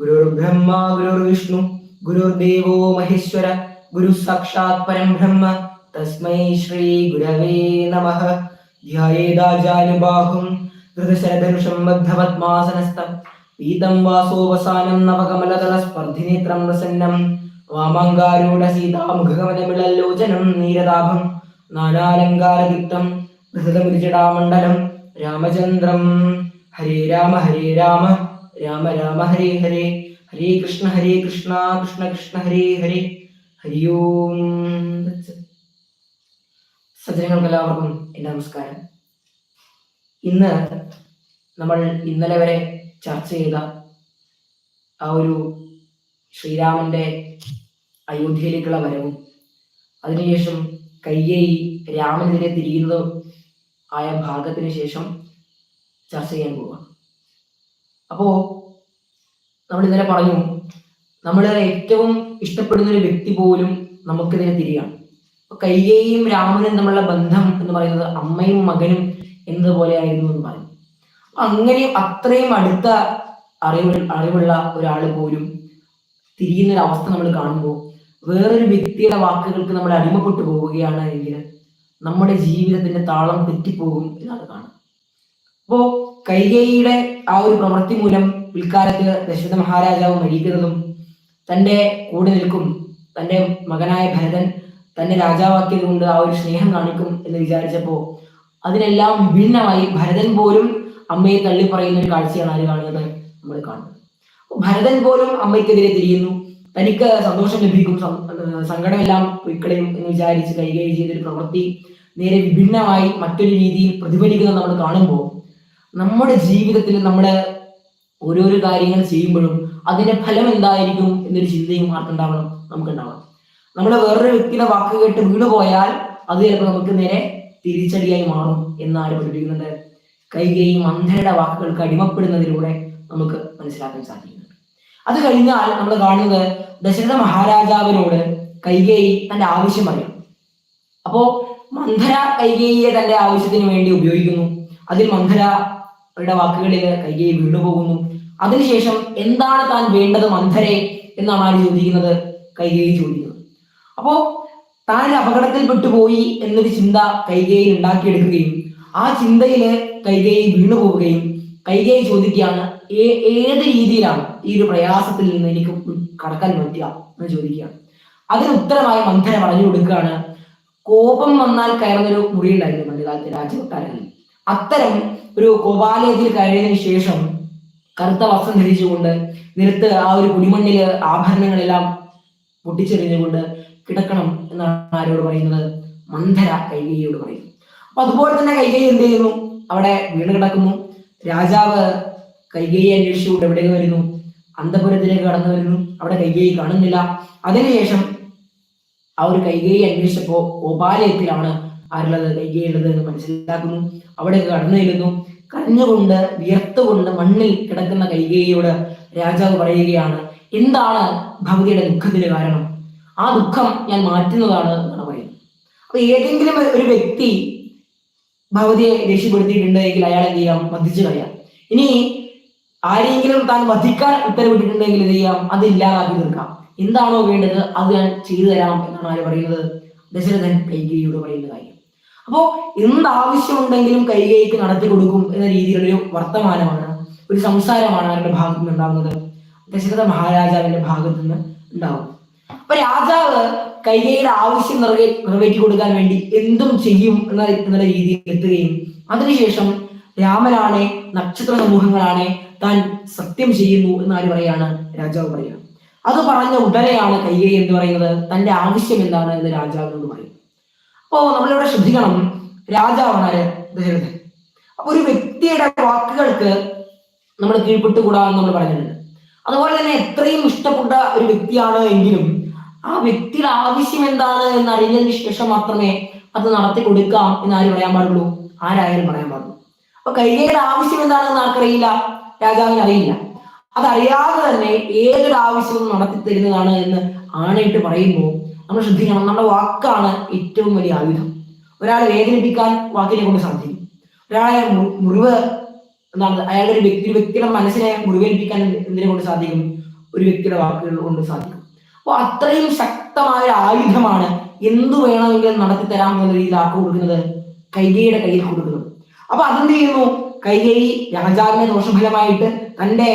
ഗുരുർബ്രഹ്മ ഗുരുർ ദേവോ മഹേശ്വര ഗുരു സാക്ഷാത് പരം ബ്രഹ്മ തസ്മൈ ശ്രീ ഗുരവേ നമഃ. ധ്യായേതാജാനുബാഹും ധൃതശരധനുഷം ബദ്ധപത്മാസനസ്ഥം പീതം വാസോവസാനം നവകമലതല സ്പർദ്ധിനേത്രം പ്രസന്നം വാമാങ്കാരൂഢ സീതാമുഖകമലമിളല്ലോചനം നീരതാഭം നാനാലങ്കാരദീപ്തം ധൃതമുരിചടാമണ്ഡലം രാമചന്ദ്രം. ഹരേ രാമ ഹരേ രാമ. രാമ രാമ ഹരേ ഹരേ. ഹരേ കൃഷ്ണ ഹരേ കൃഷ്ണ കൃഷ്ണ കൃഷ്ണ ഹരേ ഹരേ. ഹരി ഓം തത്സത്. സജ്ജനങ്ങൾക്ക് എല്ലാവർക്കും എന്റെ നമസ്കാരം. ഇന്ന് നമ്മൾ ഇന്നലെ വരെ ചർച്ച ചെയ്ത ആ ഒരു ശ്രീരാമന്റെ അയോധ്യയിലേക്കുള്ള വരവും അതിനുശേഷം കയ്യേയി രാമനെതിരെ തിരിയുന്നതും ആയ ഭാഗത്തിന് ശേഷം ചർച്ച ചെയ്യാൻ പോവുക അപ്പോ നമ്മൾ ഇന്നലെ പറഞ്ഞു നമ്മൾ ഏറ്റവും ഇഷ്ടപ്പെടുന്ന ഒരു വ്യക്തി പോലും നമുക്കെതിരെ തിരിയാണ്. അപ്പൊ കയ്യേയും രാമനും തമ്മിലുള്ള ബന്ധം എന്ന് പറയുന്നത് അമ്മയും മകനും എന്നതുപോലെ ആയിരുന്നു എന്ന് പറയും അങ്ങനെ അത്രയും അടുത്ത അറിവ് അറിവുള്ള ഒരാൾ പോലും തിരിയുന്ന ഒരു അവസ്ഥ നമ്മൾ കാണുമ്പോൾ വേറൊരു വ്യക്തിയുടെ വാക്കുകൾക്ക് നമ്മൾ അടിമപ്പെട്ടു പോവുകയാണ് എങ്കിൽ നമ്മുടെ ജീവിതത്തിന്റെ താളം തെറ്റിപ്പോകും എന്നാണ് കാണുന്നത്. അപ്പോ കൈകേയിയുടെ ആ ഒരു പ്രവൃത്തി മൂലം പിൽക്കാലത്ത് ദശരഥ മഹാരാജാവ് മരിക്കുന്നതും തന്റെ കൂടെ നിൽക്കും തന്റെ മകനായ ഭരതൻ തന്നെ രാജാവാക്കിയത് കൊണ്ട് ആ ഒരു സ്നേഹം കാണിക്കും എന്ന് വിചാരിച്ചപ്പോ അതിനെല്ലാം വിഭിന്നമായി ഭരതൻ പോലും അമ്മയെ തള്ളി പറയുന്ന ഒരു കാഴ്ചയാണ് ആര് കാണുന്നത്? നമ്മൾ കാണുന്നത്. ഭരതൻ പോലും അമ്മയ്ക്കെതിരെ തിരിയുന്നു. തനിക്ക് സന്തോഷം ലഭിക്കും. സങ്കടമെല്ലാം പൊയ്ക്കളയും എന്ന് വിചാരിച്ച് കൈകാര്യം ചെയ്തൊരു പ്രവൃത്തി നേരെ വിഭിന്നമായി മറ്റൊരു രീതിയിൽ പ്രതിഫലിക്കുന്നത് നമ്മൾ കാണുമ്പോൾ നമ്മുടെ ജീവിതത്തിൽ നമ്മൾ ഓരോരോ കാര്യങ്ങൾ ചെയ്യുമ്പോഴും അതിന്റെ ഫലം എന്തായിരിക്കും എന്നൊരു ചിന്തയും ആർക്കുണ്ടാവണം നമുക്കുണ്ടാവണം. നമ്മൾ വേറൊരു വ്യക്തിയുടെ വാക്ക് കേട്ട് വീട് പോയാൽ അത് ചിലപ്പോൾ നമുക്ക് നേരെ തിരിച്ചടിയായി മാറും എന്ന് ആര് പഠിപ്പിക്കുന്നുണ്ട്? കൈകൈ മന്ധയുടെ വാക്കുകൾക്ക് അടിമപ്പെടുന്നതിലൂടെ നമുക്ക് മനസ്സിലാക്കാൻ സാധിക്കുന്നുണ്ട്. അത് കഴിഞ്ഞാൽ നമ്മൾ കാണുന്നത് ദശരഥ മഹാരാജാവിനോട് കൈകേയി തന്റെ ആവശ്യം അറിയാം അപ്പോ മന്ധര കൈകേയിയെ തന്റെ ആവശ്യത്തിന് വേണ്ടി ഉപയോഗിക്കുന്നു. അതിൽ മന്ധരയുടെ വാക്കുകളിൽ കൈകേയി വീണുപോകുന്നു. അതിനുശേഷം എന്താണ് താൻ വേണ്ടത് മന്ധരെ എന്നാണ് ആര് ചോദിക്കുന്നത്? കൈകേയി ചോദിക്കുന്നത് അപ്പോ താൻ അപകടത്തിൽ അപകടത്തിൽപ്പെട്ടു പോയി എന്നൊരു ചിന്ത കൈകേയി ഉണ്ടാക്കിയെടുക്കുകയും ആ ചിന്തയിൽ കൈകേയി വീണുപോവുകയും കൈകേയി ചോദിക്കുകയാണ് "ഏ- ഏത് രീതിയിലാണ് ഈ ഒരു പ്രയാസത്തിൽ നിന്ന് എനിക്ക് കടക്കാൻ പറ്റുക? എന്ന് ചോദിക്കുകയാണ്. അതിന് ഉത്തരമായി മന്ധര പറഞ്ഞു കൊടുക്കുകയാണ് കോപം വന്നാൽ കയറുന്നൊരു മുറി ഉണ്ടായിരുന്നു പണ്ടുകാലത്ത് രാജകൊട്ടാരങ്ങളിൽ. അത്തരം ഒരു കോപാലയത്തിൽ കയറിയതിനു ശേഷം കറുത്ത വസ്ത്രം ധരിച്ചുകൊണ്ട് നിരത്ത് ആ ഒരു കുടിമണ്ണിൽ ആഭരണങ്ങളെല്ലാം പൊട്ടിച്ചെറിഞ്ഞുകൊണ്ട് കിടക്കണം എന്നാണ് ആരോട് പറയുന്നത്. മന്ധര കൈകയോട് പറയുന്നു. അപ്പൊ അതുപോലെ തന്നെ കൈകൈ എന്ത് ചെയ്യുന്നു? അവിടെ വീണ് കിടക്കുന്നു. രാജാവ് കൈകൈയെ അന്വേഷിച്ചുകൊണ്ട് എവിടേക്ക് വരുന്നു? അന്തപുരത്തിലേക്ക് കടന്നു വരുന്നു. അവിടെ കൈകൈ കാണുന്നില്ല. അതിനുശേഷം ആ ഒരു കൈകൈയെ അന്വേഷിച്ചപ്പോ ഗോപാലയത്തിലാണ് ആരുള്ളത് കൈകേയി എന്ന് മനസ്സിലാക്കുന്നു. അവിടെ കടന്നു ചെല്ലുന്നു. കരഞ്ഞുകൊണ്ട് വിയർത്തുകൊണ്ട് മണ്ണിൽ കിടക്കുന്ന കൈകേയോട് രാജാവ് പറയുകയാണ് എന്താണ് ഭഗവതിയുടെ ദുഃഖത്തിന് കാരണം? ആ ദുഃഖം ഞാൻ മാറ്റുന്നതാണ് എന്നാണ് പറയുന്നത്. അപ്പൊ ഏതെങ്കിലും ഒരു- വ്യക്തി ഭഗവതിയെ രക്ഷപ്പെടുത്തിയിട്ടുണ്ടെങ്കിൽ അയാൾ എന്ത് ചെയ്യാം? വധിച്ചു കളയാം. ഇനി ആരെങ്കിലും താൻ വധിക്കാൻ ഉത്തരവിട്ടിട്ടുണ്ടെങ്കിൽ എന്ത് ചെയ്യാം? അത് ഇല്ലാതാക്കി തീർക്കാം. എന്താണോ വേണ്ടത് അത് ഞാൻ ചെയ്തു തരാം എന്നാണ് ആര് പറയുന്നത്? ദശരഥൻ കൈകേയോട് പറയുന്ന കാര്യം. അപ്പോ എന്താവശ്യമുണ്ടെങ്കിലും കൈകേയിക്ക് നടത്തി കൊടുക്കും എന്ന രീതിയിലൊരു വർത്തമാനമാണ് ഒരു സംസാരമാണ് അവരുടെ ഭാഗത്ത് നിന്ന് ഉണ്ടാകുന്നത്. ദശരഥ മഹാരാജാവിന്റെ ഭാഗത്ത് നിന്ന് ഉണ്ടാവും. അപ്പൊ രാജാവ് കൈകേയിയുടെ ആവശ്യം നിറവേ നിറവേറ്റി കൊടുക്കാൻ വേണ്ടി എന്തും ചെയ്യും എന്ന എന്നുള്ള രീതിയിൽ എത്തുകയും അതിനുശേഷം രാമനാണെ നക്ഷത്ര സമൂഹങ്ങളാണെ താൻ സത്യം ചെയ്യുന്നു എന്ന് ആര് പറയാണ്? രാജാവ് പറയുക അത് പറഞ്ഞ ഉടനെയാണ് കൈകേയി എന്ന് പറയുന്നത്? തന്റെ ആവശ്യം എന്താണ് എന്ന് രാജാവിനോട് പറയും. അപ്പോ നമ്മളിവിടെ ശ്രദ്ധിക്കണം. രാജാവാണ് ദശരഥൻ അപ്പൊ ഒരു വ്യക്തിയുടെ വാക്കുകൾക്ക് നമ്മൾ കീഴ്പ്പെട്ടുകൂടാ എന്ന് നമ്മൾ പറഞ്ഞിട്ടുണ്ട്. അതുപോലെ തന്നെ എത്രയും ഇഷ്ടപ്പെട്ട ഒരു വ്യക്തിയാണ് എങ്കിലും ആ വ്യക്തിയുടെ ആവശ്യം എന്താണ് എന്ന് അറിഞ്ഞതിന് ശേഷം മാത്രമേ അത് നടത്തി കൊടുക്കാം എന്ന് ആര് പറയാൻ പാടുള്ളൂ? ആരായാലും പറയാൻ പാടുള്ളൂ. അപ്പൊ കൈകയുടെ ആവശ്യം എന്താണെന്ന് ആർക്കറിയില്ല? രാജാവിന് അറിയില്ല. അതറിയാതെ തന്നെ ഏതൊരു ആവശ്യവും നടത്തി തരുന്നതാണ് എന്ന് ആണയിട്ട് പറയുമ്പോൾ നമ്മൾ ശ്രദ്ധിക്കണം. നമ്മുടെ വാക്കാണ് ഏറ്റവും വലിയ ആയുധം. ഒരാളെ വേദനിപ്പിക്കാൻ വാക്കിനെ കൊണ്ട് സാധിക്കും. ഒരാളെ മുറിവ് എന്താണ്? അയാളുടെ ഒരു വ്യക്തി വ്യക്തിയുടെ മനസ്സിനെ മുറിവേൽപ്പിക്കാൻ എന്തിനെ കൊണ്ട് സാധിക്കും? ഒരു വ്യക്തിയുടെ വാക്കുകൾ കൊണ്ട് സാധിക്കും. അപ്പോൾ അത്രയും ശക്തമായ ആയുധമാണ് എന്തു വേണമെങ്കിലും നടത്തി തരാം എന്ന രീതിയിൽ ആർക്ക് കൊടുക്കുന്നത്? കൈകയുടെ കയ്യിൽ കൊടുക്കുന്നത്. അപ്പൊ അതെന്ത് ചെയ്യുന്നു? കൈകൈ രാജാവിനെ ദോഷഫലമായിട്ട് തന്റെ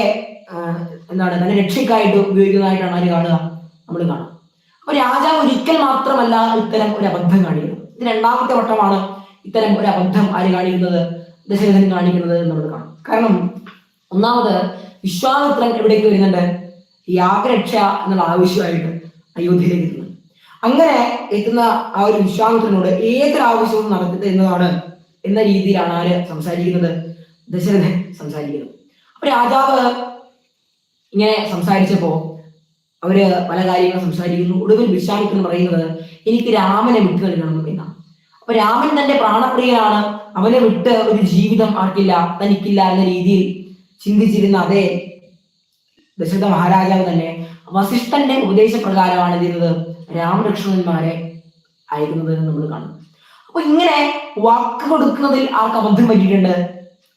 എന്താണ്? തന്റെ രക്ഷയ്ക്കായിട്ട് ഉപയോഗിക്കുന്നതായിട്ടാണ് ആര് കാണുക? നമ്മൾ കാണുക അപ്പൊ രാജാവ് ഒരിക്കൽ മാത്രമല്ല ഇത്തരം ഒരു അബദ്ധം കാണിക്കുന്നത് ഇത് രണ്ടാമത്തെ വട്ടമാണ് ഇത്തരം ഒരു അബദ്ധം ആര് കാണിക്കുന്നത്? ദശരഥൻ കാണിക്കുന്നത് എന്ന് നമ്മൾ കാണും. കാരണം ഒന്നാമത് വിശ്വാമിത്രൻ എവിടേക്ക് വരുന്നുണ്ട്? യാഗരക്ഷ എന്നുള്ള ആവശ്യമായിട്ട് അയോധ്യയിലേക്ക് എത്തുന്നത് അങ്ങനെ എത്തുന്ന ആ ഒരു വിശ്വാമിത്രനോട് ഏതൊരു ആവശ്യവും എന്നതാണ് എന്ന രീതിയിലാണ് ആര് സംസാരിക്കുന്നത്? ദശരഥൻ സംസാരിക്കുന്നത്. അപ്പൊ രാജാവ് ഇങ്ങനെ സംസാരിച്ചപ്പോ അവർ പല കാര്യങ്ങൾ സംസാരിക്കുന്നു. ഒടുവിൽ വിശ്വാമിത്രൻ പറയുന്നത് എനിക്ക് രാമനെ വിട്ടു നൽകണം എന്നാണ്. അപ്പൊ രാമൻ തന്റെ പ്രാണപ്രിയനാണ്. അവനെ വിട്ട് ഒരു ജീവിതം ആർക്കില്ല തനിക്കില്ല എന്ന രീതിയിൽ ചിന്തിച്ചിരുന്ന അതേ ദശരഥ മഹാരാജാവ് തന്നെ വസിഷ്ഠന്റെ ഉപദേശപ്രകാരമാണ് ചെയ്തത്? രാമലക്ഷ്മണന്മാരെ അയക്കുന്നത് നമ്മൾ കാണും അപ്പൊ ഇങ്ങനെ വാക്ക് കൊടുക്കുന്നതിൽ ആർക്ക് അബദ്ധം പറ്റിയിട്ടുണ്ട്?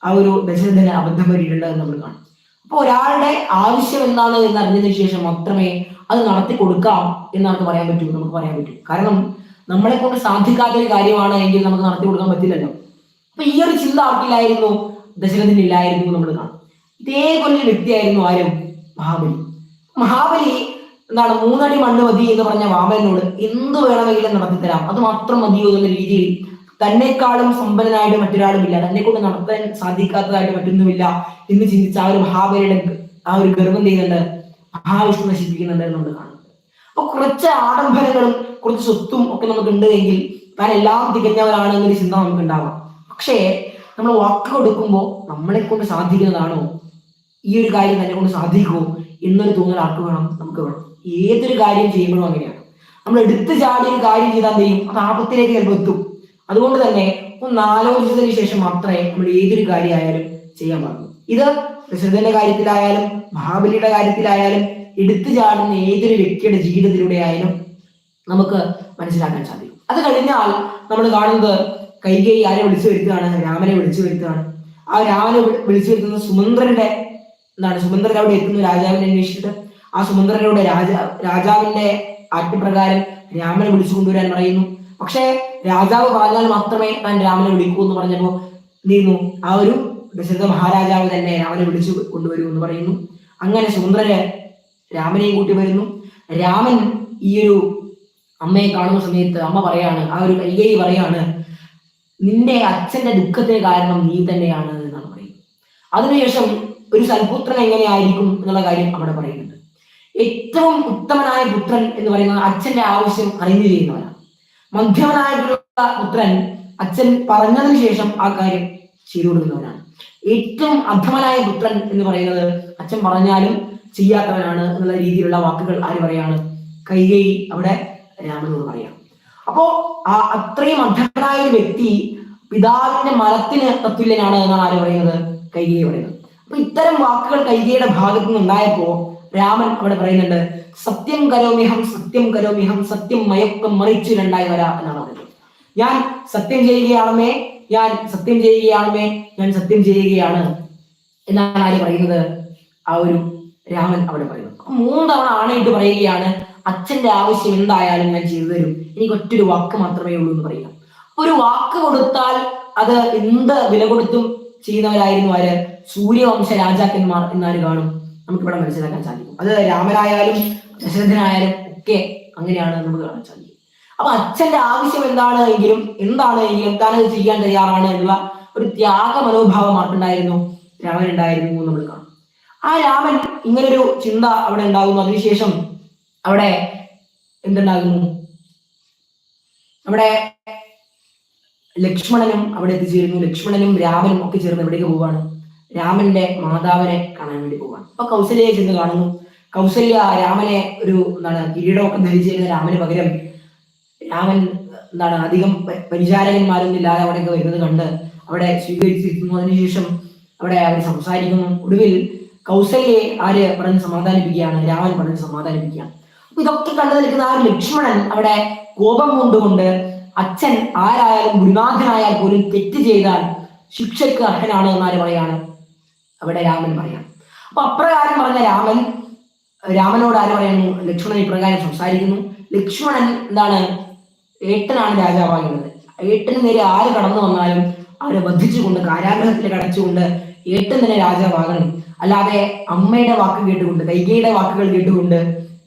ആ ഒരു ദശരഥന് അബദ്ധം പറ്റിയിട്ടുണ്ട് നമ്മൾ കാണും അപ്പൊ ഒരാളുടെ ആവശ്യം എന്താണ് എന്ന് അറിഞ്ഞതിന് ശേഷം മാത്രമേ അത് നടത്തി കൊടുക്കാം എന്ന് നമുക്ക് പറയാൻ പറ്റൂ നമുക്ക് പറയാൻ പറ്റൂ. കാരണം നമ്മളെ കൊണ്ട് സാധിക്കാത്ത ഒരു കാര്യമാണ് എങ്കിൽ നമുക്ക് നടത്തി കൊടുക്കാൻ പറ്റില്ലല്ലോ. അപ്പൊ ഈ ഒരു ചിന്ത ആർക്കില്ലായിരുന്നു ദശരഥന് ഇല്ലായിരുന്നു നമ്മൾ കാണാം. ഇതേപോലെ വ്യക്തിയായിരുന്നു ആരും? മഹാബലി. മഹാബലി എന്താണ് മൂന്നടി മണ്ണ് മതി എന്ന് പറഞ്ഞ വാമനോട് എന്ത് വേണമെങ്കിലും നടത്തിത്തരാം. അത് മാത്രം മതിയോ എന്ന രീതിയിൽ തന്നെക്കാളും സമ്പന്നനായിട്ട് മറ്റൊരാളും ഇല്ല. തന്നെ കൊണ്ട് നടത്താൻ സാധിക്കാത്തതായിട്ട് മറ്റൊന്നുമില്ല എന്ന് ചിന്തിച്ച ആ ഒരു മഹാബലിയുടെ ആ ഒരു ഗർഭം ചെയ്യുന്നുണ്ട് മഹാവിഷ്ണു നശിപ്പിക്കുന്നുണ്ട് എന്നുള്ളത് കാണുന്നത്. അപ്പൊ കുറച്ച് ആഡംബരങ്ങളും കുറച്ച് സ്വത്തും ഒക്കെ നമുക്ക് ഉണ്ട് എങ്കിൽ താൻ എല്ലാം തികഞ്ഞവരാണ് എന്നൊരു ചിന്ത നമുക്ക് ഉണ്ടാവാം പക്ഷേ നമ്മൾ വാക്ക് കൊടുക്കുമ്പോൾ നമ്മളെ കൊണ്ട് സാധിക്കുന്നതാണോ? ഈ ഒരു കാര്യം തന്നെ കൊണ്ട് സാധിക്കുമോ എന്നൊരു തോന്നൽ ആർക്ക് വേണം? നമുക്ക് വേണം. ഏതൊരു കാര്യം ചെയ്യുമ്പോഴും അങ്ങനെയാണ്. നമ്മൾ എടുത്തു ചാടി ഒരു കാര്യം ചെയ്താൽ എന്ത് ചെയ്യും? അത് ആപത്തിലേക്ക് ചിലപ്പോൾ എത്തും. അതുകൊണ്ട് തന്നെ ഒന്ന് ആലോചിച്ചതിന് ശേഷം മാത്രമേ നമ്മൾ ഏതൊരു കാര്യമായാലും ചെയ്യാൻ പാടുള്ളൂ. ഇത് ദശരഥന്റെ കാര്യത്തിലായാലും മഹാബലിയുടെ കാര്യത്തിലായാലും എടുത്തു ചാടുന്ന ഏതൊരു വ്യക്തിയുടെ ജീവിതത്തിലൂടെ ആയാലും നമുക്ക് മനസ്സിലാക്കാൻ സാധിക്കും. അത് കഴിഞ്ഞാൽ നമ്മൾ കാണുന്നത് കൈകൈ ആരെ വിളിച്ചു വരുത്തുകയാണ്? രാമനെ വിളിച്ചു വരുത്തുകയാണ്. ആ രാമനെ വിളിച്ചു വരുത്തുന്ന സുമന്ത്രന്റെ എന്താണ് സുമന്ത്രൻ അവിടെ എത്തുന്നു രാജാവിനെ അന്വേഷിച്ചിട്ട്. ആ സുമന്ത്രനോട് രാജാ രാജാവിന്റെ ആജ്ഞപ്രകാരം രാമനെ വിളിച്ചു കൊണ്ടുവരാൻ പറയുന്നു. പക്ഷേ രാജാവ് പറഞ്ഞാൽ മാത്രമേ താൻ രാമനെ വിളിക്കൂ എന്ന് പറഞ്ഞപ്പോ നീന്നു ആ ഒരു ദശരഥ മഹാരാജാവ് തന്നെ രാമനെ വിളിച്ചു കൊണ്ടുവരൂ എന്ന് പറയുന്നു. അങ്ങനെ സുന്ദരന് രാമനെയും കൂട്ടി വരുന്നു. രാമൻ ഈ ഒരു അമ്മയെ കാണുന്ന സമയത്ത് അമ്മ പറയാണ് ആ ഒരു കൈകൈ പറയാണ് നിന്റെ അച്ഛന്റെ ദുഃഖത്തിന് കാരണം നീ തന്നെയാണ് എന്നാണ് പറയുന്നത്. അതിനുശേഷം ഒരു സൽപുത്രൻ എങ്ങനെയായിരിക്കും എന്നുള്ള കാര്യം അവിടെ പറയുന്നുണ്ട്. ഏറ്റവും ഉത്തമനായ പുത്രൻ എന്ന് പറയുന്നത് അച്ഛന്റെ ആവശ്യം അറിഞ്ഞു ചെയ്യുന്നവനാണ് മധ്യമനായിട്ടുള്ള പുത്രൻ അച്ഛൻ പറഞ്ഞതിന് ശേഷം ആ കാര്യം ചെയ്തു കൊടുക്കുന്നവനാണ്. ഏറ്റവും അധമനായ പുത്രൻ എന്ന് പറയുന്നത് അച്ഛൻ പറഞ്ഞാലും ചെയ്യാത്തവനാണ് എന്നുള്ള രീതിയിലുള്ള വാക്കുകൾ ആര് പറയാണ്? കൈകൈ അവിടെ രാമനോട് പറയാം. അപ്പോ ആ അത്രയും അധമനായ ഒരു വ്യക്തി പിതാവിന്റെ മരത്തിന് തത്തുല്യനാണ് എന്നാണ് ആര് പറയുന്നത്? കൈകൈ പറയുന്നത്. അപ്പൊ ഇത്തരം വാക്കുകൾ കൈകയുടെ ഭാഗത്തു നിന്നുണ്ടായപ്പോ രാമൻ ഇവിടെ പറയുന്നുണ്ട് സത്യം കരോമിഹം സത്യം കരോമിഹം സത്യം മയക്കം മറിച്ചു രണ്ടായി വരാ എന്നാണ് പറയുന്നത് ഞാൻ സത്യം ചെയ്യുകയാണമേ ഞാൻ സത്യം ചെയ്യുകയാണമേ ഞാൻ സത്യം ചെയ്യുകയാണ് എന്നാണ് ആര് പറയുന്നത്? ആ ഒരു രാമൻ അവിടെ പറയുന്നത് മൂന്നവണ ആണയിട്ട് പറയുകയാണ് അച്ഛന്റെ ആവശ്യം എന്തായാലും ഞാൻ ചെയ്തു തരും. എനിക്ക് ഒറ്റൊരു വാക്ക് മാത്രമേ ഉള്ളൂ എന്ന് പറയുക അപ്പൊ ഒരു വാക്ക് കൊടുത്താൽ അത് എന്ത് വില കൊടുത്തും ചെയ്യുന്നവരായിരുന്നു ആര്? സൂര്യവംശ രാജാക്കന്മാർ എന്നാര് കാണും? നമുക്കിവിടെ മനസ്സിലാക്കാൻ സാധിക്കും. അത് രാമനായാലും ദശരഥനായാലും ഒക്കെ അങ്ങനെയാണ് നമുക്ക് കാണാൻ സാധിക്കും. അപ്പൊ അച്ഛന്റെ ആവശ്യം എന്താണ് എങ്കിലും എന്താണ് എങ്കിലും താനത് ചെയ്യാൻ തയ്യാറാണ് എന്നുള്ള ഒരു ത്യാഗ മനോഭാവം ആർക്കുണ്ടായിരുന്നു? രാമൻ ഉണ്ടായിരുന്നു നമ്മൾ കാണും. ആ രാമൻ ഇങ്ങനൊരു ചിന്ത അവിടെ ഉണ്ടാകുന്നു. അതിനുശേഷം അവിടെ എന്തുണ്ടാകുന്നു? അവിടെ ലക്ഷ്മണനും അവിടെ എത്തിച്ചേരുന്നു. ലക്ഷ്മണനും രാമനും ഒക്കെ ചേർന്ന് എവിടേക്ക് പോവാണ്? രാമന്റെ മാതാവിനെ കാണാൻ വേണ്ടി പോവാണ് അപ്പൊ കൗസല്യയെ ചെന്ന് കാണുന്നു. കൗസല്യ രാമനെ ഒരു എന്താണ് കിരീടമൊക്കെ ധരിച്ചിരുന്ന രാമന് പകരം രാമൻ എന്താണ് അധികം പരിചാരകന്മാരൊന്നും ഇല്ലാതെ അവിടെയൊക്കെ വരുന്നത് കണ്ട് അവിടെ സ്വീകരിച്ചിരിക്കുന്നു. അതിനുശേഷം അവിടെ അവർ സംസാരിക്കുന്നു. ഒടുവിൽ കൗസല്യെ ആര് പറഞ്ഞ് സമാധാനിപ്പിക്കുകയാണ്? രാമൻ പറഞ്ഞ് സമാധാനിപ്പിക്കുകയാണ്. അപ്പൊ ഇതൊക്കെ കണ്ടു നിൽക്കുന്ന ആ ലക്ഷ്മണൻ അവിടെ കോപം കൊണ്ടുകൊണ്ട് അച്ഛൻ ആരായാലും ഗുരുനാഥനായാൽ പോലും തെറ്റ് ചെയ്താൽ ശിക്ഷയ്ക്ക് അർഹനാണ് എന്നാര് പറയാണ്? അവിടെ രാമൻ പറയാം. അപ്പൊ അപ്രകാരം പറഞ്ഞ രാമൻ രാമനോട് ആര് പറയുന്നു? ലക്ഷ്മണൻ ഇപ്രകാരം സംസാരിക്കുന്നു. ലക്ഷ്മണൻ എന്താണ്? ഏട്ടനാണ് രാജാവാകുന്നത് ഏട്ടന് നേരെ ആര് കടന്നു വന്നാലും അവരെ വധിച്ചുകൊണ്ട് കാരാഗ്രഹത്തിൽ കടച്ചുകൊണ്ട് ഏട്ടൻ തന്നെ രാജാവാകണം. അല്ലാതെ അമ്മയുടെ വാക്ക് കേട്ടുകൊണ്ട് കൈകയുടെ വാക്കുകൾ കേട്ടുകൊണ്ട്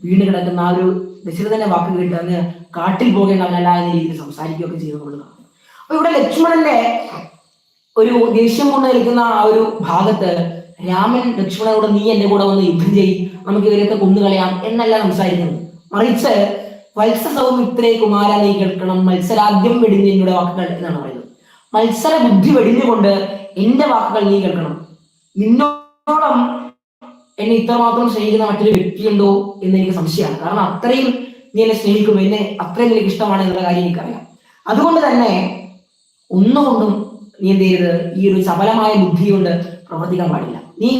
വീണ് കിടക്കുന്ന ആ ഒരു ദശരഥന്റെ വാക്ക് കേട്ട് അങ്ങ് കാട്ടിൽ പോകേണ്ടവനല്ല എന്ന രീതിയിൽ സംസാരിക്കുകയൊക്കെ ചെയ്യുന്നുള്ളതാണ് അപ്പൊ ഇവിടെ ലക്ഷ്മണന്റെ ഒരു ദേഷ്യം കൊണ്ട് നിൽക്കുന്ന ആ ഒരു ഭാഗത്ത് രാമൻ ലക്ഷ്മണനോട് നീ എന്റെ കൂടെ വന്ന് യുദ്ധം ചെയ്യും നമുക്ക് ഇവരെയൊക്കെ കൊന്നുകളയാം എന്നല്ല സംസാരിക്കുന്നത്. മറിച്ച് വത്സസവും ഇത്രേ കുമാര നീ കേൾക്കണം മത്സരാദ്യം വെടിഞ്ഞ് എന്നോട് വാക്കുകൾ എന്നാണ് പറയുന്നത്. മത്സര ബുദ്ധി വെടിഞ്ഞുകൊണ്ട് എന്റെ വാക്കുകൾ നീ കേൾക്കണം. നിന്നോളം എന്നെ ഇത്രമാത്രം സ്നേഹിക്കുന്ന മറ്റൊരു വ്യക്തിയുണ്ടോ എന്ന് എനിക്ക് സംശയമാണ്. കാരണം അത്രയും നീ എന്നെ സ്നേഹിക്കും എന്നെ അത്രയും നിനക്ക് ഇഷ്ടമാണ് എന്നുള്ള കാര്യം എനിക്കറിയാം. അതുകൊണ്ട് തന്നെ ഒന്നുകൊണ്ടും നീ എന്ത് ചെയ്യരുത്? ഈ ഒരു ചപലമായ ബുദ്ധി കൊണ്ട് പ്രവർത്തിക്കാൻ പാടില്ല. നീ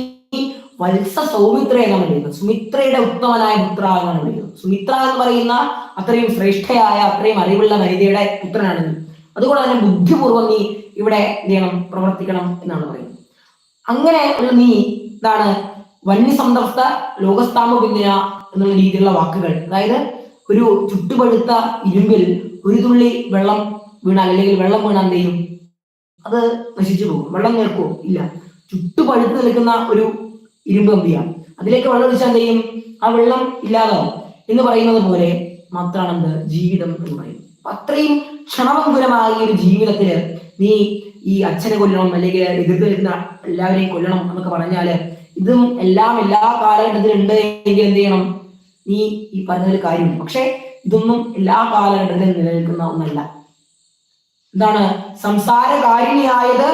വത്സ സൗമിത്ര എന്നാണ് വിളിക്കുന്നത്. സുമിത്രയുടെ ഉത്തമനായ പുത്ര എന്നാണ് വിളിക്കുന്നത്. സുമിത്ര എന്ന് പറയുന്ന അത്രയും ശ്രേഷ്ഠയായ അത്രയും അറിവുള്ള വനിതയുടെ പുത്രനാണ് നീ. അതുകൊണ്ട് തന്നെ ബുദ്ധിപൂർവം നീ ഇവിടെ ചെയ്യണം? പ്രവർത്തിക്കണം എന്നാണ് പറയുന്നത്. അങ്ങനെ ഉള്ള നീ എന്താണ് വന്യസന്തപ്ത ലോകസ്ഥാമ പിന്നിന എന്നുള്ള രീതിയിലുള്ള വാക്കുകൾ. അതായത് ഒരു ചുട്ടുപഴുത്ത ഇരുമ്പിൽ ഒരു തുള്ളി വെള്ളം വീണാൽ അല്ലെങ്കിൽ വെള്ളം വീണാൽ എന്ത് ചെയ്യും? അത് നശിച്ചു പോകും. വെള്ളം നിൽക്കുമോ ഇല്ല. ചുട്ടു പഴുത്ത് നിൽക്കുന്ന ഒരു ഇരുമ്പ് കമ്പിയാണ് അതിലേക്ക് വെള്ളം ഒഴിച്ചാൽ എന്ത് ചെയ്യും? ആ വെള്ളം ഇല്ലാതാവും. എന്ന് പറയുന്നത് പോലെ മാത്രമാണ് എന്ത് ജീവിതം എന്ന് പറയുന്നത് അത്രയും ക്ഷണഭംഗുരമായ ഒരു ജീവിതത്തിൽ നീ ഈ അച്ഛനെ കൊല്ലണം അല്ലെങ്കിൽ എതിർത്ത് നിൽക്കുന്ന എല്ലാവരെയും കൊല്ലണം എന്നൊക്കെ പറഞ്ഞാൽ ഇതും എല്ലാം എല്ലാ കാലഘട്ടത്തിലും ഉണ്ട് എങ്കിൽ എന്ത് ചെയ്യണം? നീ ഈ പറഞ്ഞൊരു കാര്യമുണ്ട്. പക്ഷെ ഇതൊന്നും എല്ലാ കാലഘട്ടത്തിലും നിലനിൽക്കുന്ന ഒന്നല്ല. എന്താണ്? സംസാരകാരിണിയായത്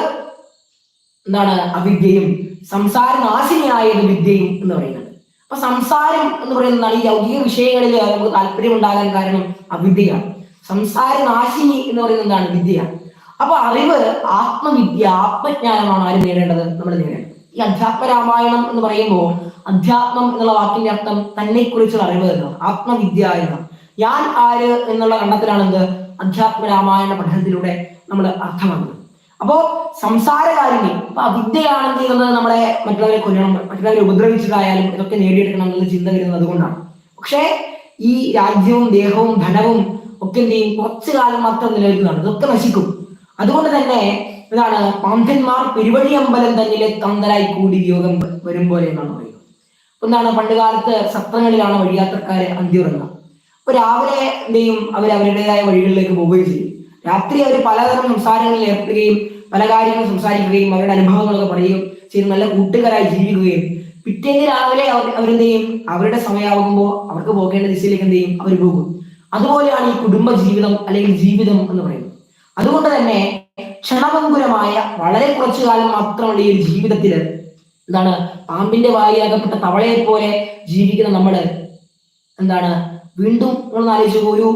എന്താണ്? അവിദ്യയും സംസാരനാശിനിയായത് വിദ്യയും എന്ന് പറയുന്നത്. അപ്പൊ സംസാരം എന്ന് പറയുന്നതാണ് ഈ ലൗകിക വിഷയങ്ങളിൽ നമുക്ക് താല്പര്യം ഉണ്ടാകാൻ കാരണം അവിദ്യയാണ്. സംസാരനാശിനി എന്ന് പറയുന്നത് എന്താണ്? വിദ്യയാണ്. അപ്പൊ അറിവ് ആത്മവിദ്യ ആത്മജ്ഞാനമാണ് ആര് നേടേണ്ടത്? നമ്മൾ നേടേണ്ടത്. ഈ അധ്യാത്മ രാമായണം എന്ന് പറയുമ്പോൾ അധ്യാത്മം എന്നുള്ള വാക്കിന്റെ അർത്ഥം തന്നെ കുറിച്ചുള്ള അറിവ് എന്നാണ് ആത്മവിദ്യ എന്നാണ് ഞാൻ ആര് എന്നുള്ള കണ്ടത്തിലാണ് എന്ത്? അധ്യാത്മ രാമായണ പഠനത്തിലൂടെ നമ്മൾ അർത്ഥമാക്കുന്നത് അപ്പോ സംസാരകാരിണി അപ്പൊ വിദ്യയാണെങ്കിൽ ചെയ്യുന്നത്? നമ്മളെ മറ്റുള്ളവരെ കൊല്ലണം മറ്റുള്ളവരെ ഉപദ്രവിച്ചതായാലും ഇതൊക്കെ നേടിയെടുക്കണം എന്നുള്ള ചിന്ത വരുന്നത് അതുകൊണ്ടാണ്. പക്ഷേ ഈ രാജ്യവും ദേഹവും ധനവും ഒക്കെ എന്ത് ചെയ്യും? കുറച്ചു കാലം മാത്രം നിലനിൽക്കുന്നതാണ്. ഇതൊക്കെ നശിക്കും. അതുകൊണ്ട് തന്നെ ഇതാണ് പാന്തന്മാർ പെരുവഴി അമ്പലം തന്നിലെ തന്തരായി കൂടി യോഗം വരും പോലെ എന്നാണ് പറയുന്നത്. എന്താണ് പണ്ട് കാലത്ത് സത്രങ്ങളിലാണ് വഴിയാത്രക്കാര് അന്തിയുറങ്ങുക രാവിലെ എന്തെയും അവർ അവരുടേതായ വഴികളിലേക്ക് പോവുകയും ചെയ്യും. രാത്രി അവർ പലതരം സംസാരങ്ങളിൽ ഏർപ്പെടുകയും പല കാര്യങ്ങൾ സംസാരിക്കുകയും അവരുടെ അനുഭവങ്ങളൊക്കെ പറയുകയും ചെയ്ത് നല്ല കൂട്ടുകാരായി ജീവിക്കുകയും. പിറ്റേന്ന് രാവിലെ അവർ അവരെന്ത് ചെയ്യും? അവരുടെ സമയമാകുമ്പോൾ അവർക്ക് പോകേണ്ട ദിശയിലേക്ക് എന്ത് ചെയ്യും? അവർ പോകും. അതുപോലെയാണ് ഈ കുടുംബ ജീവിതം അല്ലെങ്കിൽ ജീവിതം എന്ന് പറയുന്നത്. അതുകൊണ്ട് തന്നെ ക്ഷണഭങ്കുരമായ വളരെ കുറച്ചു കാലം മാത്രമുള്ള ഈ ഒരു ജീവിതത്തിൽ എന്താണ് പാമ്പിന്റെ വായിലാകപ്പെട്ട തവളയെ പോലെ ജീവിക്കുന്ന നമ്മൾ എന്താണ് വീണ്ടും ഒന്ന് ആലോചിച്ചു ഒരു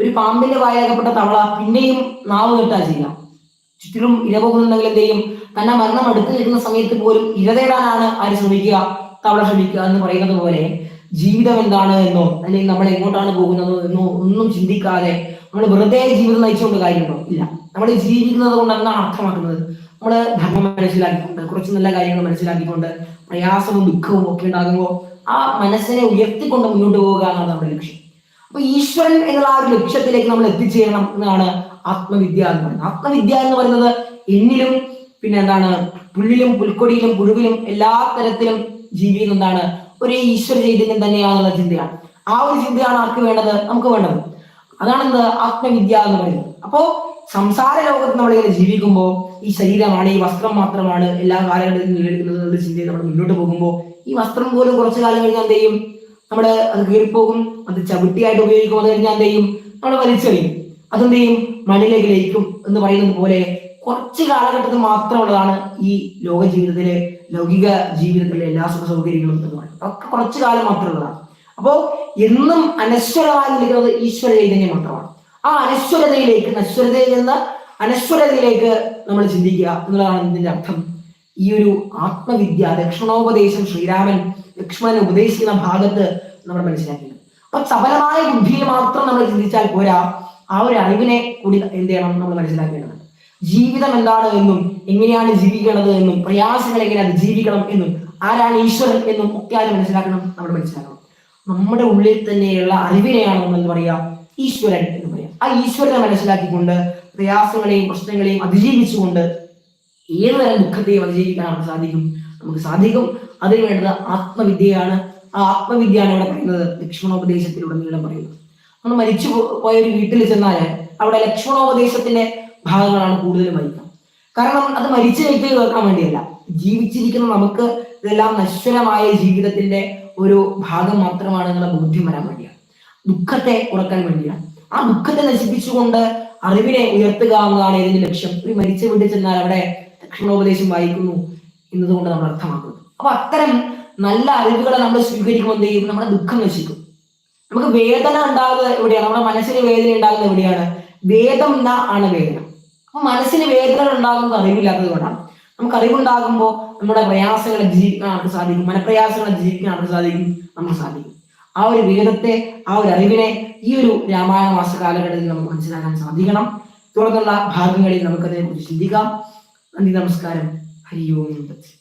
ഒരു പാമ്പിന്റെ വായകപ്പെട്ട തവള പിന്നെയും നാവ് കെട്ടാ ചെയ്യാം ചുറ്റിലും ഇര പോകുന്നുണ്ടെങ്കിൽ എന്ത് ചെയ്യും? തന്നെ മരണം അടുത്ത് നിൽക്കുന്ന സമയത്ത് പോലും ഇര തേടാനാണ് ആര് ശ്രമിക്കുക? തവള ശ്രമിക്കുക എന്ന് പറയുന്നത് പോലെ ജീവിതം എന്താണ് എന്നോ അല്ലെങ്കിൽ നമ്മൾ എങ്ങോട്ടാണ് പോകുന്നത് എന്നോ ഒന്നും ചിന്തിക്കാതെ നമ്മൾ വെറുതെ ജീവിതം നയിച്ചുകൊണ്ട് കാര്യമുണ്ടോ? ഇല്ല. നമ്മൾ ജീവിക്കുന്നത് കൊണ്ട് എന്താണ് അർത്ഥമാക്കുന്നത്? നമ്മൾ ധർമ്മം മനസ്സിലാക്കിക്കൊണ്ട് കുറച്ച് നല്ല കാര്യങ്ങൾ മനസ്സിലാക്കിക്കൊണ്ട് പ്രയാസവും ദുഃഖവും ഒക്കെ ഉണ്ടാകുമ്പോൾ ആ മനസ്സിനെ ഉയർത്തിക്കൊണ്ട് മുന്നോട്ട് പോവുക എന്നാണ് നമ്മുടെ ലക്ഷ്യം. അപ്പൊ ഈശ്വരൻ എന്നുള്ള ആ ഒരു ലക്ഷ്യത്തിലേക്ക് നമ്മൾ എത്തിച്ചേരണം എന്നാണ് ആത്മവിദ്യ എന്ന് പറയുന്നത് ആത്മവിദ്യ എന്ന് പറയുന്നത് എന്നിലും പിന്നെ എന്താണ് പുല്ലിലും പുൽക്കൊടിയിലും പുഴുവിലും എല്ലാ തരത്തിലും ജീവിക്കുന്ന എന്താണ് ഒരു ഈശ്വര ചൈതന്യം തന്നെയാണെന്നുള്ള ചിന്തയാണ്. ആ ഒരു ചിന്തയാണ് ആർക്ക് വേണ്ടത്? നമുക്ക് വേണ്ടത്. അതാണ് എന്ത് ആത്മവിദ്യ എന്ന് പറയുന്നത്. അപ്പോ സംസാര ലോകത്ത് നമ്മളിങ്ങനെ ജീവിക്കുമ്പോൾ ഈ ശരീരമാണ് ഈ വസ്ത്രം മാത്രമാണ് എല്ലാ കാലഘട്ടത്തിലും നിലനിൽക്കുന്നത് ചിന്തയിൽ നമ്മൾ മുന്നോട്ട് പോകുമ്പോൾ ഈ വസ്ത്രം പോലും കുറച്ചു കാലം കഴിഞ്ഞാൽ എന്ത് ചെയ്യും? നമ്മുടെ അത് കീറിപ്പോകും അത് ചവിട്ടിയായിട്ട് ഉപയോഗിക്കും. അത് കഴിഞ്ഞാൽ എന്ത് ചെയ്യും? നമ്മൾ വലിച്ചെറിയും. അതെന്ത് ചെയ്യും? മണ്ണിലേക്ക് ലയിക്കും എന്ന് പറയുന്നത് പോലെ കുറച്ച് കാലഘട്ടത്തിൽ മാത്രമുള്ളതാണ് ഈ ലോക ജീവിതത്തിലെ ലൗകിക ജീവിതത്തിലെ എല്ലാ സുഖ സൗകര്യങ്ങളും എന്ന് പറയുന്നത്. അതൊക്കെ കുറച്ച് കാലം മാത്രമുള്ളതാണ്. അപ്പോ എന്നും അനശ്വരമായി നിൽക്കുന്നത് ഈശ്വര ചൈതന്യം മാത്രമാണ്. ആ അനശ്വരതയിലേക്ക് നശ്വരതയിൽ നിന്ന് അനശ്വരതയിലേക്ക് നമ്മൾ ചിന്തിക്കുക എന്നുള്ളതാണ് ഇതിന്റെ അർത്ഥം. ഈ ഒരു ആത്മവിദ്യ ദക്ഷിണോപദേശം ശ്രീരാമൻ ലക്ഷ്മണൻ ഉപദേശിക്കുന്ന ഭാഗത്ത് നമ്മൾ മനസ്സിലാക്കിയത്. അപ്പൊ സഫലമായ ബുദ്ധിയെ മാത്രം നമ്മൾ ചിന്തിച്ചാൽ പോരാ. ആ ഒരു അറിവിനെ കൂടി എന്ത് ചെയ്യണം നമ്മൾ മനസ്സിലാക്കേണ്ടത് ജീവിതം എന്താണ് എന്നും എങ്ങനെയാണ് ജീവിക്കേണ്ടത് എന്നും പ്രയാസങ്ങൾ എങ്ങനെ അതിജീവിക്കണം എന്നും ആരാണ് ഈശ്വരൻ എന്നും ഒക്കെ ആരും മനസ്സിലാക്കണം നമ്മൾ മനസ്സിലാക്കണം. നമ്മുടെ ഉള്ളിൽ തന്നെയുള്ള അറിവിനെയാണ് നമ്മൾ പറയാ? ഈശ്വരൻ എന്ന് പറയാം. ആ ഈശ്വരനെ മനസ്സിലാക്കിക്കൊണ്ട് പ്രയാസങ്ങളെയും പ്രശ്നങ്ങളെയും അതിജീവിച്ചുകൊണ്ട് ഏത് തരം ദുഃഖത്തെയും അതിജീവിക്കാൻ സാധിക്കും? നമുക്ക് സാധിക്കും അതിന് വേണ്ടത് ആത്മവിദ്യയാണ്. ആ ആത്മവിദ്യയാണ് ഇവിടെ പറയുന്നത്. ലക്ഷ്മണോപദേശത്തിലുടനീളം പറയുന്നത്. നമ്മൾ മരിച്ചു പോയ ഒരു വീട്ടിൽ ചെന്നാൽ അവിടെ ലക്ഷ്മണോപദേശത്തിന്റെ ഭാഗങ്ങളാണ് കൂടുതലും വായിക്കുക കാരണം അത് മരിച്ചു വ്യക്തിയെ കേൾക്കാൻ വേണ്ടിയല്ല. ജീവിച്ചിരിക്കുന്ന നമുക്ക് ഇതെല്ലാം നശ്വരമായ ജീവിതത്തിന്റെ ഒരു ഭാഗം മാത്രമാണ് എന്നുള്ള ബോധ്യം വരാൻ വേണ്ടിയാണ്. ദുഃഖത്തെ കുറയ്ക്കാൻ വേണ്ടിയാണ്. ആ ദുഃഖത്തെ നശിപ്പിച്ചുകൊണ്ട് അറിവിനെ ഉയർത്തുക എന്നതാണ് ഇതിന്റെ ലക്ഷ്യം? ഒരു മരിച്ച വീട്ടിൽ ചെന്നാൽ അവിടെ ലക്ഷ്മണോപദേശം വായിക്കുന്നു എന്നതുകൊണ്ട് നമ്മൾ അർത്ഥമാക്കുന്നത്. അപ്പൊ അത്തരം നല്ല അറിവുകളെ നമ്മൾ സ്വീകരിക്കുമ്പോൾ എന്ത് ചെയ്യും? നമ്മുടെ ദുഃഖം നശിക്കും. നമുക്ക് വേദന ഉണ്ടാകുന്നത് എവിടെയാണ്? നമ്മുടെ മനസ്സിന് വേദന ഉണ്ടാകുന്നത് എവിടെയാണ്? വേദം ആണ് വേദന. അപ്പൊ മനസ്സിന് വേദന ഉണ്ടാകുന്നത് അറിവില്ലാത്തത് കൊണ്ടാണ്. നമുക്ക് അറിവുണ്ടാകുമ്പോൾ നമ്മുടെ പ്രയാസങ്ങളെ ജീവിക്കാൻ നമുക്ക് സാധിക്കും. മനപ്രയാസങ്ങളെ ജീവിക്കാൻ നമുക്ക് സാധിക്കും. നമുക്ക് സാധിക്കും. ആ ഒരു വേദത്തെ ആ ഒരു അറിവിനെ ഈ ഒരു രാമായണ മാസ കാലഘട്ടത്തിൽ നമുക്ക് മനസ്സിലാക്കാൻ സാധിക്കണം. തുടർന്നുള്ള ഭാഗങ്ങളിൽ നമുക്കതിനെ കുറിച്ച് ചിന്തിക്കാം. നന്ദി നമസ്കാരം. ഹരി ഓം. തത്സത്.